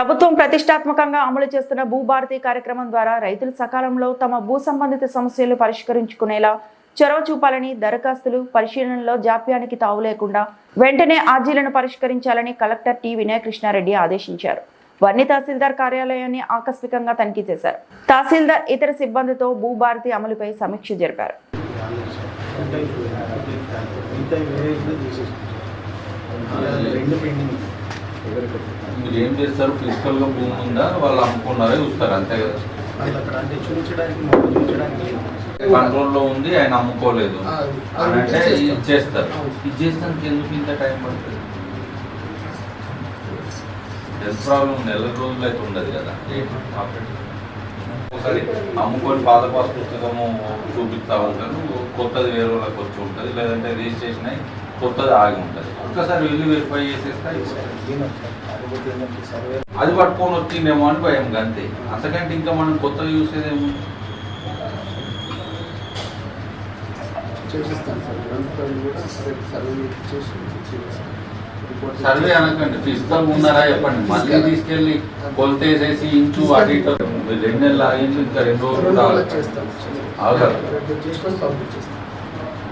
ప్రభుత్వం ప్రతిష్టాత్మకంగా అమలు చేస్తున్న భూభారతి కార్యక్రమం ద్వారా రైతులు సకాలంలో తమ భూ సంబంధిత సమస్యలు పరిష్కరించుకునేలా చొరవ చూపాలని దరఖాస్తులు పరిశీలనలో జాప్యానికి తావు లేకుండా వెంటనే ఆర్జీలను పరిష్కరించాలని కలెక్టర్ టి వినయకృష్ణారెడ్డి ఆదేశించారు. వన్ని తహసీల్దార్ కార్యాలయాన్ని ఆకస్మికంగా తనిఖీ చేశారు. తహసీల్దార్ ఇతర సిబ్బందితో భూభారతి అమలుపై సమీక్ష జరిపారు. రెండు పెండింగ్ మీరు ఏం చేస్తారు? ఫిజికల్గా భూమి ఉందా? వాళ్ళు అమ్ముకున్నారా చూస్తారు అంతే కదా. వాళ్ళు అక్కడ అంటే చూపించడానికి మాకు చూపించడానికి లేదు. కంట్రోల్లో ఉంది ఆయన అమ్ముకోలేదు. అంటే చేస్తాం. ఇది చేస్తారు. అవును. ఇది చేస్తానికి ఎందుకు ఇంత టైం పడుతుంది? హెల్త్ ప్రాబ్లం నెల రోజులు అయితే ఉండదు కదా. ఒకసారి అమ్ముకొని పాత పాస్ పుస్తకము చూపిస్తా ఉంటారు. కొత్తది వేరే వాళ్ళకి వచ్చి ఉంటుంది. లేదంటే రిజిస్ట్రేషన్ అయ్యి కొత్తది ఆగి ఉంటుంది ఒక్కసారి వెళ్ళి వెరిఫై చేసేస్తే అది పట్టుకొని వచ్చిందేమో అని భయం అంతే అంతకంటే ఇంకా మనం కొత్తగా చూసేదేమో సర్వే అనకండి. ఫిజికల్ ఉన్నారా చెప్పండి. మళ్ళీ తీసుకెళ్ళి కొలతేసేసి ఇంచు ఇటు రెండు నెలలు ఆగించు ఇంకా రెండు రోజులు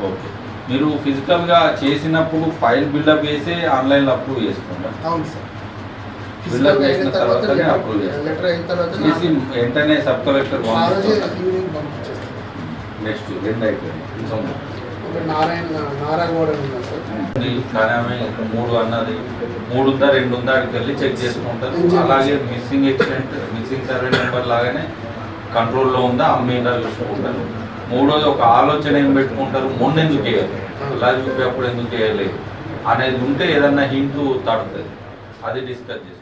ఓకే. మీరు ఫిజికల్గా చేసినప్పుడు ఫైల్ బిల్డప్ చేసి ఆన్లైన్లో అప్రూవ్ చేసుకుంటారు. అవును సార్. బిల్డప్ చేసిన తర్వాతనే అప్రూవ్ చేస్తారు చేసి వెంటనే సబ్ కలెక్టర్ నెక్స్ట్ రెండు అయిపోయింది నారాయణ మూడు అన్నది. మూడు ఉందా రెండు ఉందా అక్కడికి వెళ్ళి చెక్ చేసుకుంటారు అలాగే missing accident missing survey number లాగానే కంట్రోల్లో ఉందా అమ్మేదా చూసుకుంటారు. మూడోది ఒక ఆలోచన ఏం పెట్టుకుంటారు? మొన్న ఎందుకు చేయాలి? ఇలా చూపి అప్పుడు ఎందుకు చేయలేదు అనేది ఉంటే ఏదన్నా హింట్ తడుతుంది. అది డిస్కస్ చేసుకుంటారు